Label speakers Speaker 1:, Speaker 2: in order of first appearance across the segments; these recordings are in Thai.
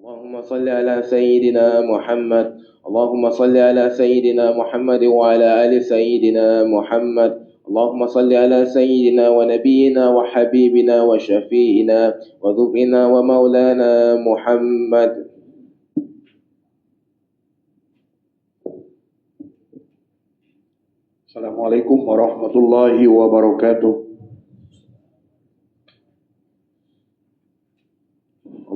Speaker 1: اللهم صل على سيدنا محمد. اللهم صل على سيدنا محمد وعلى آل سيدنا محمد. اللهم صل على سيدنا ونبينا وحبيبنا وشفينا وذبنا ومولانا محمد.
Speaker 2: السلام عليكم ورحمة الله وبركاته.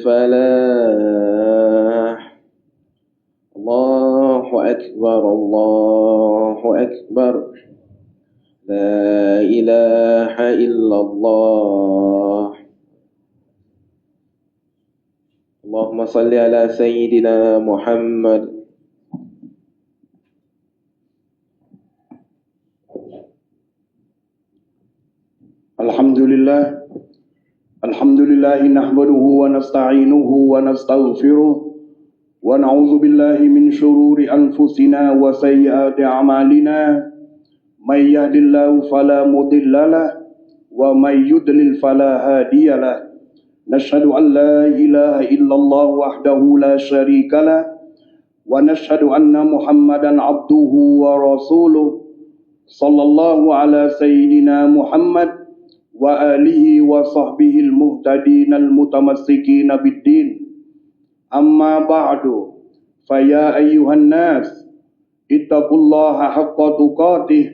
Speaker 1: الفلاح. الله أكبر الله أكبر. لا إله إلا الله. اللهم صل على سيدنا محمد.
Speaker 2: لله نحمده ونستعينه ونستغفره ونعوذ بالله من شرور أنفسنا وسيئات أعمالنا من يهد الله فلا مضل له ومن يضلل فلا هادي له نشهد أن لا إله إلا الله وحده لا شريك له ونشهد أن محمدا عبده ورسوله صلى الله على سيدنا محمد وآله وصحبه المهتدين المتمسكين بالدين. أما بعد فيا أيها الناس اتقوا الله حق تقاته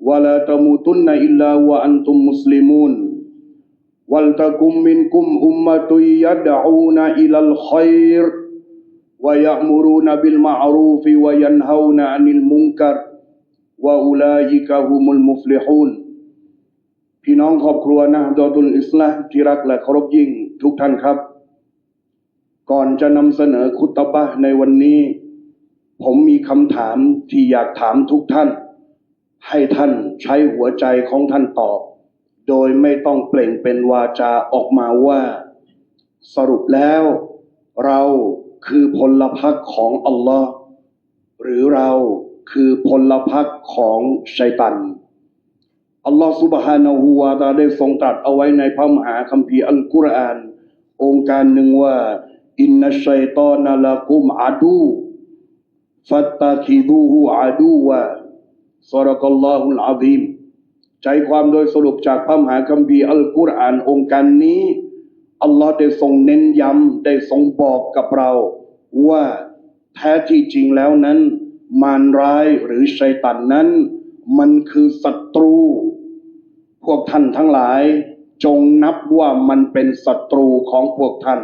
Speaker 2: ولا تموتن إلا وأنتم مسلمون. ولتكن منكم أمة يدعون إلى الخير ويأمرون بالمعروف وينهون عن المنكر وأولئك هم المفلحون. พี่น้องครอบครัวนะดอตุลอิสลามที่รักและเคารพยิ่งทุกท่านครับ ก่อนจะนำเสนอคุตบะในวันนี้ ผมมีคำถามที่อยากถามทุกท่าน ให้ท่านใช้หัวใจของท่านตอบ โดยไม่ต้องเปล่งเป็นวาจาออกมาว่า สรุปแล้ว เราคือพลพรรคของอัลลอฮ์หรือเราคือพลพรรคของชัยตัน อัลลอฮฺสุบฮานาหูวาตาได้ทรงตรัสเอาไว้ในพระมหาคัมภีร์อัลกุรอาน องค์การหนึ่งว่า อินนัชัยตอนาละกุมอาดูฟัตตาคิดูฮูอาดูวะซารักัลลอฮุลอาซีมใจความโดยสรุปจากพระมหาคัมภีร์อัลกุรอานองค์การนี้ อัลลอฮ์ได้ทรงเน้นย้ำได้ทรงบอกกับเรา ว่าแท้ที่จริงแล้วนั้น มารร้ายหรือชัยตันนั้น มันคือศัตรู พวกท่านทั้งหลายจงนับว่ามันเป็นศัตรูของพวกท่าน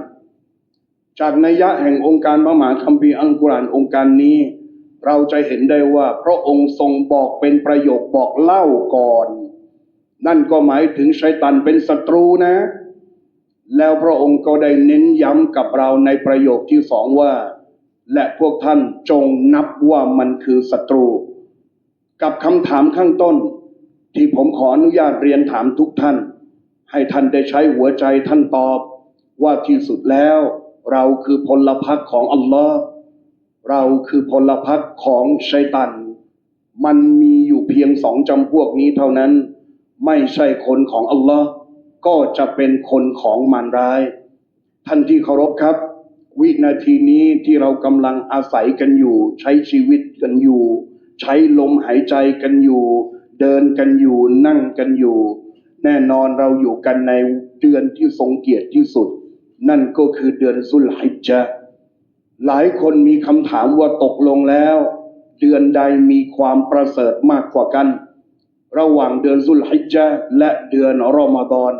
Speaker 2: จากนัยยะแห่งองค์การพระมหาคัมภีร์อัลกุรานองค์การนี้ เราจะเห็นได้ว่าพระองค์ทรงบอกเป็นประโยคบอกเล่าก่อน นั่นก็หมายถึงชัยตันเป็นศัตรูนะ แล้วพระองค์ก็ได้เน้นย้ำกับเราในประโยคที่สองว่า และพวกท่านจงนับว่ามันคือศัตรู กับคำถามข้างต้น ที่ผมขออนุญาตเรียนถามทุกท่าน ให้ท่านได้ใช้หัวใจท่านตอบ ว่าที่สุดแล้ว เราคือพลพรรคของอัลลอฮ์เราคือพลพรรคของชัยตัน มันมีอยู่เพียงสองจำพวกนี้เท่านั้น ไม่ใช่คนของอัลลอฮ์ก็จะเป็นคนของมารร้าย ท่านที่เคารพครับ วินาทีนี้ที่เรากำลังอาศัยกันอยู่ ใช้ชีวิตกันอยู่ ใช้ลมหายใจกันอยู่ เดินกันอยู่นั่งกันอยู่ แน่นอนเราอยู่กันในเดือนที่ทรงเกียรติที่สุด นั่นก็คือเดือนสุลฮิจญะหลายคนมีคำถามว่าตกลงแล้ว เดือนใดมีความประเสริฐมากกว่ากัน ระหว่างเดือนสุลฮิจญะและเดือนรอมฎอน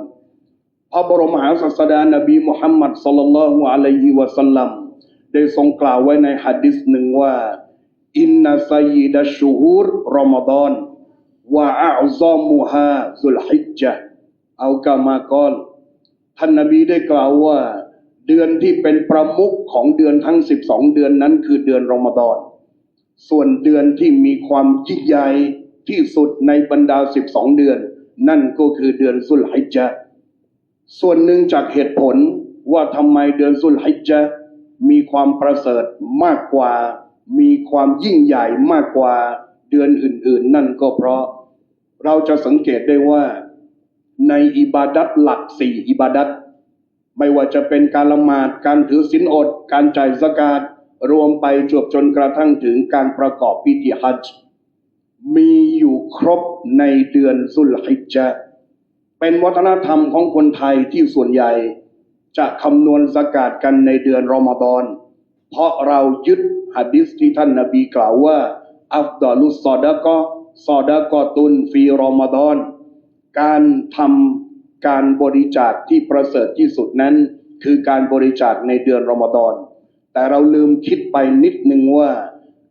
Speaker 2: พระบรมหาศาสดานบีมุฮัมมัดศ็อลลัลลอฮุอะลัยฮิวะสัลลัมได้ทรงกล่าวไว้ในหะดิษหนึ่งว่าอินนัสัยดัชชูฮูรรอมฎอน วะอัลซอมุฮาซุลฮิจญะห์เอากามากรท่านนบีได้กล่าวว่า เดือนที่เป็นประมุขของเดือนทั้ง 12 เดือนนั้นคือเดือนรอมฎอนส่วนเดือนที่มีความยิ่งใหญ่ที่สุดในบรรดา 12 เดือน นั่นก็คือเดือนสุลฮิจญะห์ส่วนหนึ่งจากเหตุผลว่าทำไมเดือนสุลฮิจญะห์มีความประเสริฐมากกว่า มีความยิ่งใหญ่มากกว่าเดือนอื่น ๆ นั่นก็เพราะ เราจะสังเกตได้ว่าในอิบาดัตหลักสี่อิบาดัตไม่ว่าจะเป็นการละหมาดการถือศีลอด การจ่ายสกาดรวมไปจวบจนกระทั่งถึงการประกอบพิธีฮัจญ์มีอยู่ครบในเดือนสุลฮิจญะเป็นวัฒนธรรมของคนไทยที่ส่วนใหญ่ จะคำนวณสกาดกันในเดือนรอมฎอนเพราะเรายึดหะดิษที่ท่านนาบีกล่าวว่า อัฟดอลุสซอดะกอ ซอดะกอตุนฟีรอมฎอน การทำการบริจาคที่ประเสริฐที่สุดนั้น คือการบริจาคในเดือนรอมฎอน แต่เราลืมคิดไปนิดหนึ่งว่า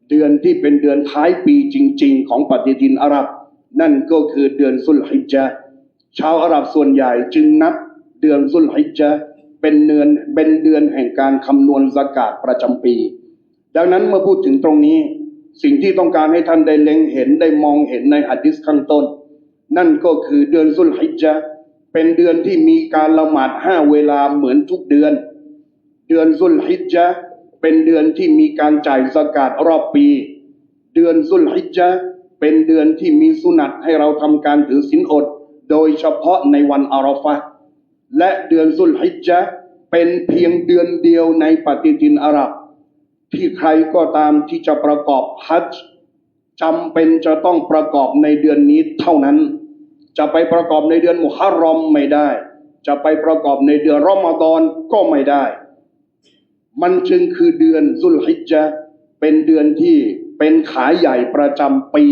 Speaker 2: เดือนที่เป็นเดือนท้ายปีจริง ๆ ของปฏิทินอาหรับ นั่นก็คือเดือนสุลฮิจญะห์ชาวอาหรับส่วนใหญ่จึงนับเดือนสุลฮิจญะห์เป็นเดือนเป็นเดือนแห่งการคำนวณสกาดประจำปี ดังนั้นเมื่อพูดถึงตรงนี้ สิ่งที่ต้องการให้ท่านได้เล็งเห็นได้มองเห็นในอะดิษข้างต้น นั่นก็คือเดือนสุลฮิจญะห์เป็นเดือนที่มีการละหมาดห้าเวลาเหมือนทุกเดือน เดือนสุลฮิจญะห์เป็นเดือนที่มีการจ่ายสกาดรอบปี เดือนสุลฮิจญะเป็นเดือนที่มีสุนัตให้เราทำการถือศีลอด โดยเฉพาะในวันอาราฟะและเดือนสุลฮิจญะเป็นเพียงเดือนเดียวในปฏิทินอาหรับ ที่ใครก็ตามที่จะประกอบฮัจญ์จำเป็นจะต้องประกอบในเดือนนี้เท่านั้น จะไปประกอบในเดือนมุฮัรรอมไม่ได้ จะไปประกอบในเดือนรอมฎอนก็ไม่ได้ มันจึงคือเดือนซุลฮิจญะห์เป็นเดือนที่เป็นขาใหญ่ประจำปี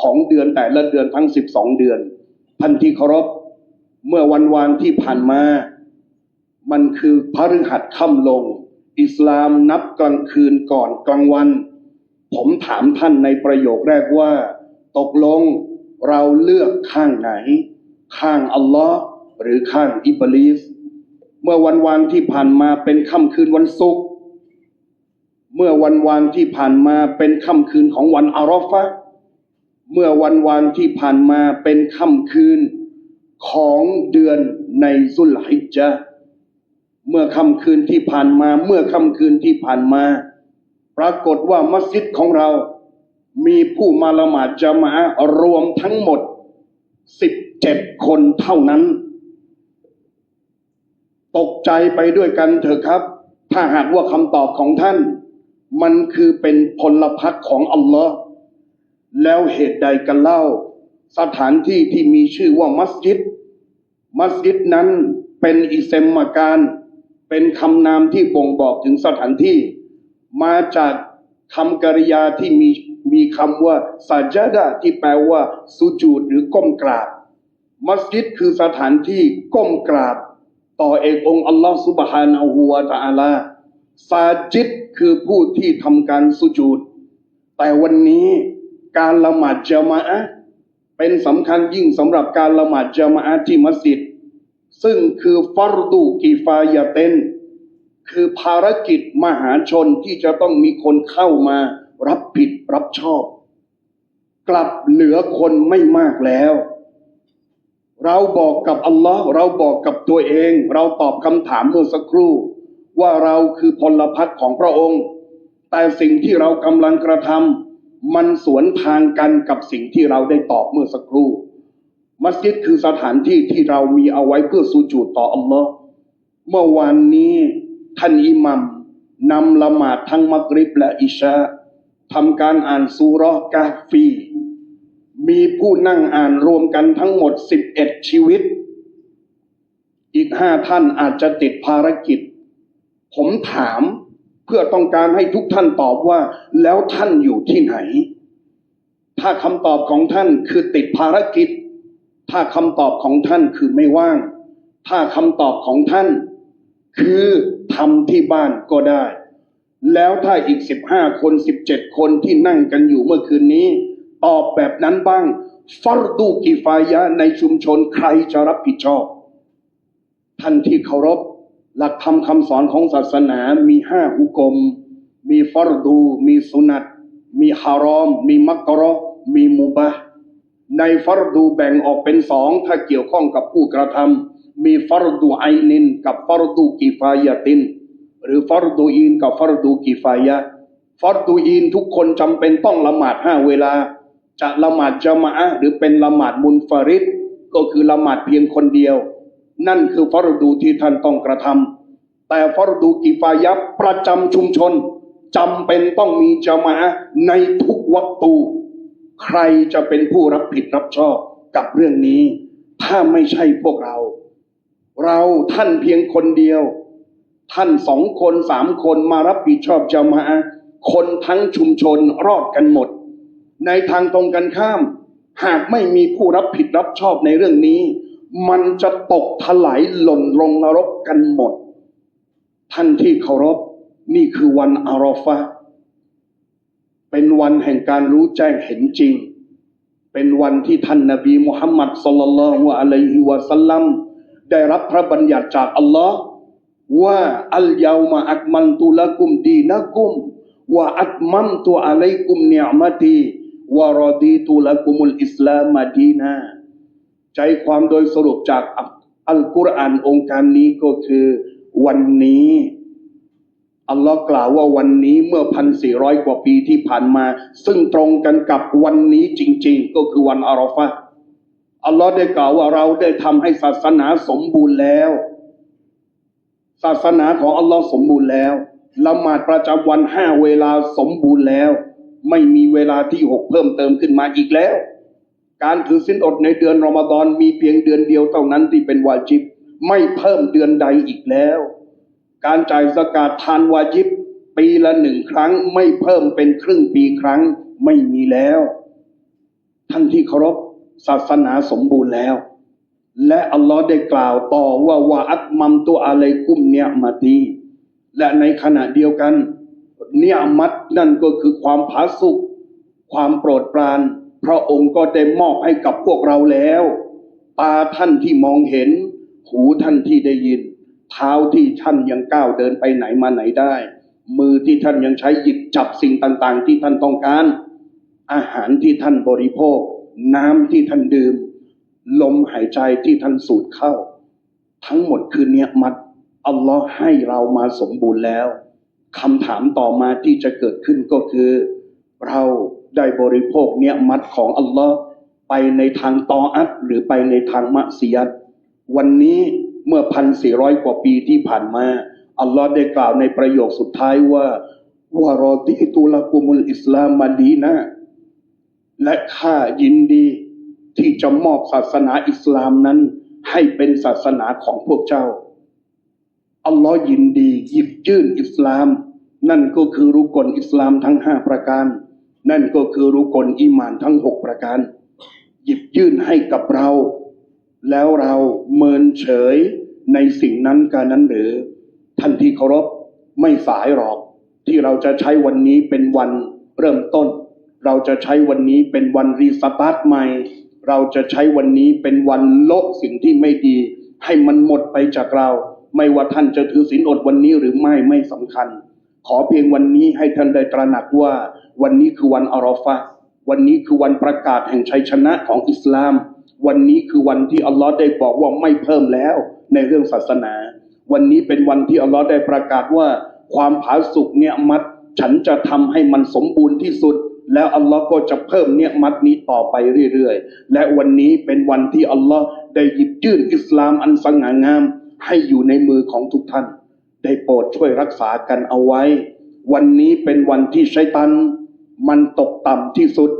Speaker 2: ของเดือนแต่ละเดือนทั้ง 12 เดือน พันที่เคารพเมื่อวันวานที่ผ่านมา มันคือพฤหัสค่ำลง อิสลามนับกลางคืนก่อนกลางวัน ผมถามท่านในประโยคแรกว่า ตกลงเราเลือกข้างไหน ข้างอัลลอฮ์หรือข้างอิบลิสเมื่อวันวานที่ผ่านมาเป็นค่ำคืนวันศุกร์เมื่อวันวานที่ผ่านมาเป็นค่ำคืนของวันอารอฟะเมื่อวันวานที่ผ่านมาเป็นค่ำคืนของเดือนในซุลฮิจญะห์ เมื่อค่ำคืนที่ผ่านมา เมื่อค่ำคืนที่ผ่านมา ปรากฏว่ามัสยิดของเรา มีผู้มาละหมาดจามะอะห์รวมทั้งหมด17คนเท่านั้น ตกใจไปด้วยกันเถอะครับ ถ้าหากว่าคำตอบของท่าน มันคือเป็นพลพรรคของอัลลอฮ์แล้วเหตุใดกันเล่า สถานที่ที่มีชื่อว่ามัสยิด มัสยิดนั้นเป็นอิเซมมาการ เป็นคำนามที่บ่งบอกถึงสถานที่ มาจากคำกริยาที่มีมีคำว่าซาจาดะที่แปลว่าสุจูดหรือก้มกราบ มัสยิดคือสถานที่ก้มกราบ ต่อเอกองค์อัลลอฮฺสุบฮานาหูวาตะอาลาซาจิดคือผู้ที่ทำการสุจูด แต่วันนี้การละหมาดจามะเป็นสำคัญยิ่งสำหรับการละหมาดจามะที่มัสยิด ซึ่งคือฟัรดูกิฟายะเตนคือภารกิจมหาชนที่จะต้องมีคนเข้ามารับผิดรับชอบ กลับเหลือคนไม่มากแล้ว เราบอกกับอัลลอฮ์เราบอกกับตัวเอง เราตอบคำถามเมื่อสักครู่ ว่าเราคือพลพรรคของพระองค์ แต่สิ่งที่เรากำลังกระทำมันสวนทางกันกับสิ่งที่เราได้ตอบเมื่อสักครู่ มัสยิดคือสถานที่ที่เรามีเอาไว้เพื่อสูจูดต่ออัลลอฮ์เมื่อวานนี้ท่านอิหมัมนำละหมาดทั้งมักริบและอิชาทำการอ่านซูราะห์กาฟี มีผู้นั่งอ่านรวมกันทั้งหมด 11 ชีวิต อีกห้าท่านอาจจะติดภารกิจ ผมถามเพื่อต้องการให้ทุกท่านตอบว่า แล้วท่านอยู่ที่ไหน ถ้าคำตอบของท่านคือติดภารกิจ ถ้าคำตอบของท่านคือไม่ว่าง ถ้าคำตอบของท่าน คือทำที่บ้านก็ได้ แล้วถ้าอีกสิบห้าคนสิบเจ็ดคนที่นั่งกันอยู่เมื่อคืนนี้ ตอบแบบนั้นบ้างฟัรดูกิฟายะในชุมชนใครจะรับผิดชอบ ท่านที่เคารพ หลักธรรมคำสอนของศาสนามีห้าหุกม มีฟัรดู มีสุนัตมีฮารอม มีมักกรอมีมุบะห ในฟัรดูแบ่งออกเป็นสองถ้าเกี่ยวข้องกับผู้กระทำมีฟัรดูไอนิน กับฟัรดูกิฟายติน หรือฟัรดูอีนกับฟัรดูกิฟายะฟัรดูอีนทุกคนจำเป็นต้องละหมาดห้าเวลา จะละหมาดจามะหรือเป็นละหมาดมุนฟาริดก็คือละหมาดเพียงคนเดียว นั่นคือฟัรดูที่ท่านต้องกระทำแต่ฟัรดูกิฟายะห์ประจำชุมชนจำเป็นต้องมีจามะในทุกวัตตู ใครจะเป็นผู้รับผิดรับชอบกับเรื่องนี้ ถ้าไม่ใช่พวกเรา เราท่านเพียงคนเดียว ท่านสองคนสามคนมารับผิดชอบจามะอะห์คนทั้งชุมชนรอดกันหมด ในทางตรงกันข้าม หากไม่มีผู้รับผิดรับชอบในเรื่องนี้ มันจะตกถลายหล่นลงนรกกันหมด ท่านที่เคารพนี่คือวันอารอฟะ วันแห่งการรู้แจ้งเห็นจริง เป็นวันที่ท่านนบีมุฮัมมัดสลลัลลอฮุอะลัยฮิวะสัลลัมได้รับพระบัญญัติจากอัลลอฮ์ว่าอัลยาวมาอักมันตุละกุมดีนะกุมวะอัตมัมตุอะลัยกุมเนียมตีวะรอดีตุละกุมุลอิสลามมาดีนาใจความโดยสรุปจากอัลกุรอานองค์การนี้ก็คือวันนี้ อัลลอฮ์กล่าวว่าวันนี้เมื่อพันสี่ร้อยกว่าปีที่ผ่านมา ซึ่งตรงกันกับวันนี้จริง ๆ ก็คือวันอาราฟะห์อัลลอฮ์ได้กล่าวว่าเราได้ทำให้ศาสนาสมบูรณ์แล้ว ศาสนาของอัลลอฮ์สมบูรณ์แล้วละหมาดประจำวันห้าเวลาสมบูรณ์แล้ว ไม่มีเวลาที่หกเพิ่มเติมขึ้นมาอีกแล้ว การถือสินอดในเดือนรอมฎอนมีเพียงเดือนเดียวเท่านั้นที่เป็นวาจิบ ไม่เพิ่มเดือนใดอีกแล้ว การจ่ายสกาดทานวาจิบปีละหนึ่งครั้งไม่เพิ่มเป็นครึ่งปีครั้งไม่มีแล้ว ท่านที่เคารพศาสนาสมบูรณ์แล้ว และอัลลอฮ์ได้กล่าวต่อว่าวาอัตมัมตัวอะไรกุ้มเนี่ยมาตีและในขณะเดียวกัน เนียมัตนั่นก็คือความผาสุกความโปรดปรานพระองค์ก็ได้มอบให้กับพวกเราแล้ว ตาท่านที่มองเห็น หูท่านที่ได้ยิน เท้าที่ท่านยังก้าวเดินไปไหนมาไหนได้ มือที่ท่านยังใช้หยิบจับสิ่งต่างๆ ที่ท่านต้องการ อาหารที่ท่านบริโภค น้ำที่ท่านดื่ม ลมหายใจที่ท่านสูดเข้า ทั้งหมดคือเนียมัตอัลลอฮ์ให้เรามาสมบูรณ์แล้วคำถามต่อมาที่จะเกิดขึ้นก็คือ เราได้บริโภคเนียมัตของอัลลอฮ์ไปในทางตออัตหรือไปในทางมะซียัตวันนี้ เมื่อพันสี่ร้อยกว่าปีที่ผ่านมา อัลลอฮ์ได้กล่าวในประโยคสุดท้ายว่าวารอติตุลกุมุลอิสลามมาดีนะและข้ายินดี ที่จะมอบศาสนาอิสลามนั้น ให้เป็นศาสนาของพวกเจ้า อัลลอฮ์ยินดีหยิบยื่นอิสลาม นั่นก็คือรุกลอิสลามทั้งห้าประการ นั่นก็คือรุกลอีมานทั้งหกประการ หยิบยื่นให้กับเรา แล้วเราเมินเฉยในสิ่งนั้นการนั้นหรือ ท่านที่เคารพไม่สายหรอก ที่เราจะใช้วันนี้เป็นวันเริ่มต้น เราจะใช้วันนี้เป็นวันรีสตาร์ทใหม่ เราจะใช้วันนี้เป็นวันลบสิ่งที่ไม่ดี ให้มันหมดไปจากเรา ไม่ว่าท่านจะถือศีลอดวันนี้หรือไม่ไม่สำคัญ ขอเพียงวันนี้ให้ท่านได้ตระหนักว่า วันนี้คือวันอารอฟะวันนี้คือวันประกาศแห่งชัยชนะของอิสลาม วันนี้คือวันที่อัลลอฮ์ได้บอกว่าไม่เพิ่มแล้วในเรื่องศาสนา วันนี้เป็นวันที่อัลลอฮ์ได้ประกาศว่า ความผาสุกเนี่ยมัด ฉันจะทำให้มันสมบูรณ์ที่สุด แล้วอัลลอฮ์ก็จะเพิ่มเนี่ยมัดนี้ต่อไปเรื่อยๆ และวันนี้เป็นวันที่อัลลอฮ์ได้หยิบยื่นอิสลามอันสง่างาม ให้อยู่ในมือของทุกท่าน ได้โปรดช่วยรักษากันเอาไว้ วันนี้เป็นวันที่ชัยตัน มันตกต่ำที่สุด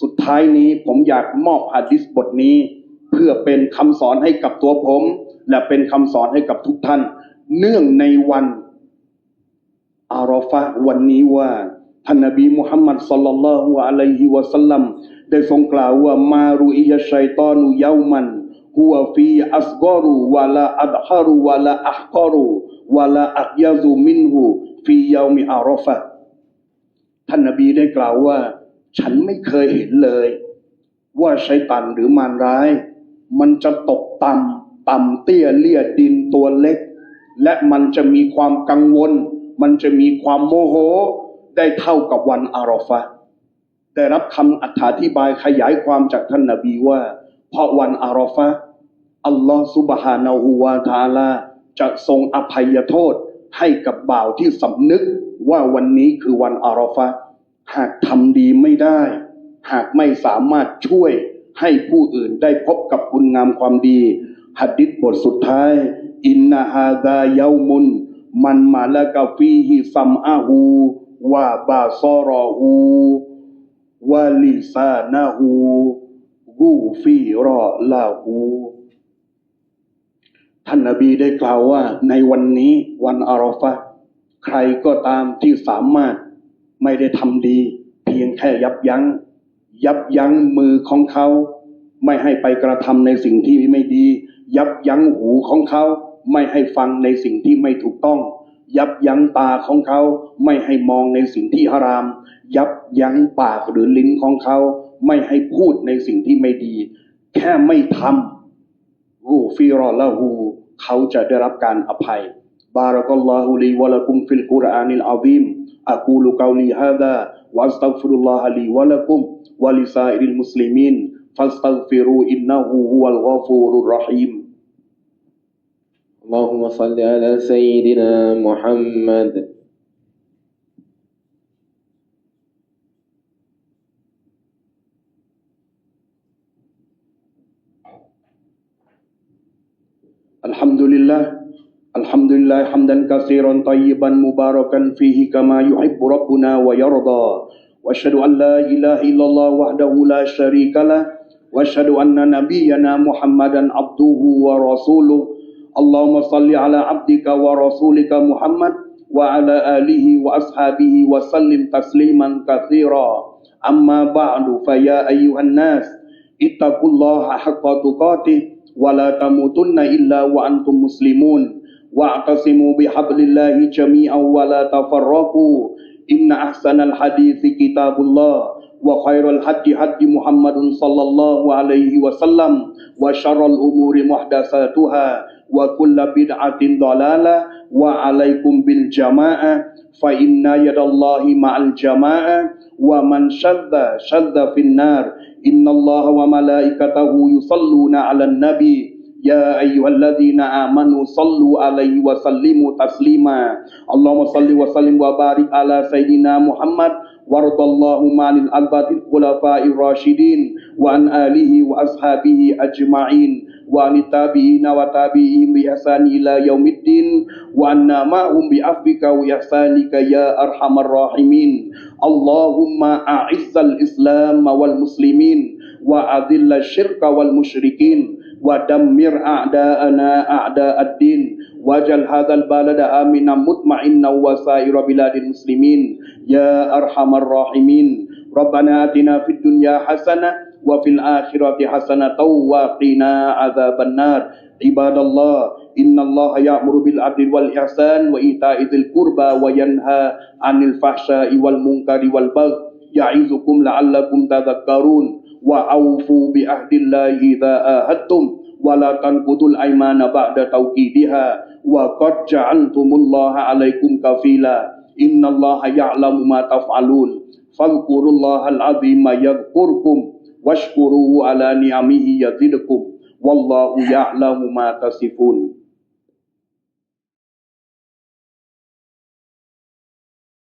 Speaker 2: สุดท้ายนี้ผมอยากมอบหะดิษบทนี้ เพื่อเป็นคำสอนให้กับตัวผม และเป็นคำสอนให้กับทุกท่าน เนื่องในวันอารอฟะวันนี้ว่าท่านนบีมุฮัมมัดศ็อลลัลลอฮุอะลัยฮิวะสัลลัมได้ทรงกล่าวว่ามารุอิยะชัยตอนุยามันฮุวฟีอัสกอรุวะลาอัดฮารุวะลาอัฮกอรุวะลาอักยาซุมินหุฟียามิอารอฟะท่านนบีได้กล่าวว่า ฉันไม่เคยเห็นเลย ว่าชัยตันหรือมารร้าย มันจะตกต่ำต่ำเตี้ยเลี่ยดินตัวเล็ก และมันจะมีความกังวล มันจะมีความโมโห ได้เท่ากับวันอารอฟะได้รับคำอธิบายขยายความจากท่านนาบีว่า เพราะวันอารอฟะอัลลอฮฺซุบฮานาหูวาตาอาลาจะทรงอภัยโทษให้กับบ่าวที่สำนึกว่าวันนี้คือวันอารอฟะ หากทำดีไม่ได้ หากไม่สามารถช่วยให้ผู้อื่นได้พบกับคุณงามความดีหัดดิษบทสุดท้าย อินนาฮาดาเยามุน มันมาละกาฟีฮิซัมอาหูวาบาซอรอหูวาลิซานาหูกูฟีรอลาหูท่านนบีได้กล่าวว่าในวันนี้วันอารอฟะใครก็ตามที่สามารถ ไม่ได้ทำดี เพียงแค่ยับยัง้ง ยับยั้งมือของเขา ไม่ให้ไปกระทำในสิ่งที่ไม่ดี ยับยั้งหูของเขา ไม่ให้ฟังในสิ่งที่ไม่ถูกต้อง ยับยั้งตาของเขา ไม่ให้มองในสิ่งที่ฮาราม ยับยั้งปากหรือลิ้นของเขา ไม่ให้พูดในสิ่งที่ไม่ดี แค่ไม่ทำกูฟิรอละหูเขาจะได้รับการอภัย บารักัลลอฮุลีวะลักุมฟิลกุรอานิลอาซีมอะ กูลุกาวลีฮาดาวะอัสตัฆฟิรุลลอฮะลีวะลักุมวะลิซาอิริลมุสลิมีนฟัสตัฆฟิรูอินนะฮูฮุวัลฆอฟูรุ واعتصموا بحبل الله جميعا ولا تفرقوا. إن أحسن الحديث كتاب الله وخير الحج حج محمد صلى الله عليه وسلم وشر الأمور محدثاتها وكل بدعة ضلالة وعليكم بالجماعة فإن يد الله مع الجماعة ومن شذ شذ في النار. إن الله وملائكته يصلون على النبي يا أيها الذين آمنوا صلوا عليه وسلموا تسليما. اللهم صل وسلم وبارك على سيدنا محمد وارض اللهم عن الأربعة الخلفاء الراشدين وعن آله وأصحابه أجمعين وعن التابعين وتابعيهم بإحسان إلى يوم الدين وعنا معهم بعفوك وإحسانك يا أرحم الراحمين. اللهم أعز الإسلام والمسلمين وأذل الشرك والمشركين. ودمر أعداءنا أعداء الدين. واجعل هذا البلد آمنا مطمئنا وسائر بلاد المسلمين. يا أرحم الراحمين. ربنا آتنا في الدنيا حسنة وفي الآخرة حسنة. وقنا عذاب النار. عباد الله إن الله يأمر بالعدل والإحسان وإيتاء ذي القربى وينهى عن الفحشاء والمنكر والبغي. يعظكم لعلكم تذكرون. وأوفوا بعهد الله إذا آهدتم ولا تنقضوا الأيمان بعد توكيدها. وقد جعلتم الله عليكم كفيلا. إن الله يعلم ما تفعلون. فاذكروا الله العظيم يذكركم واشكروه على نعمه يزدكم. والله يعلم ما تصفون.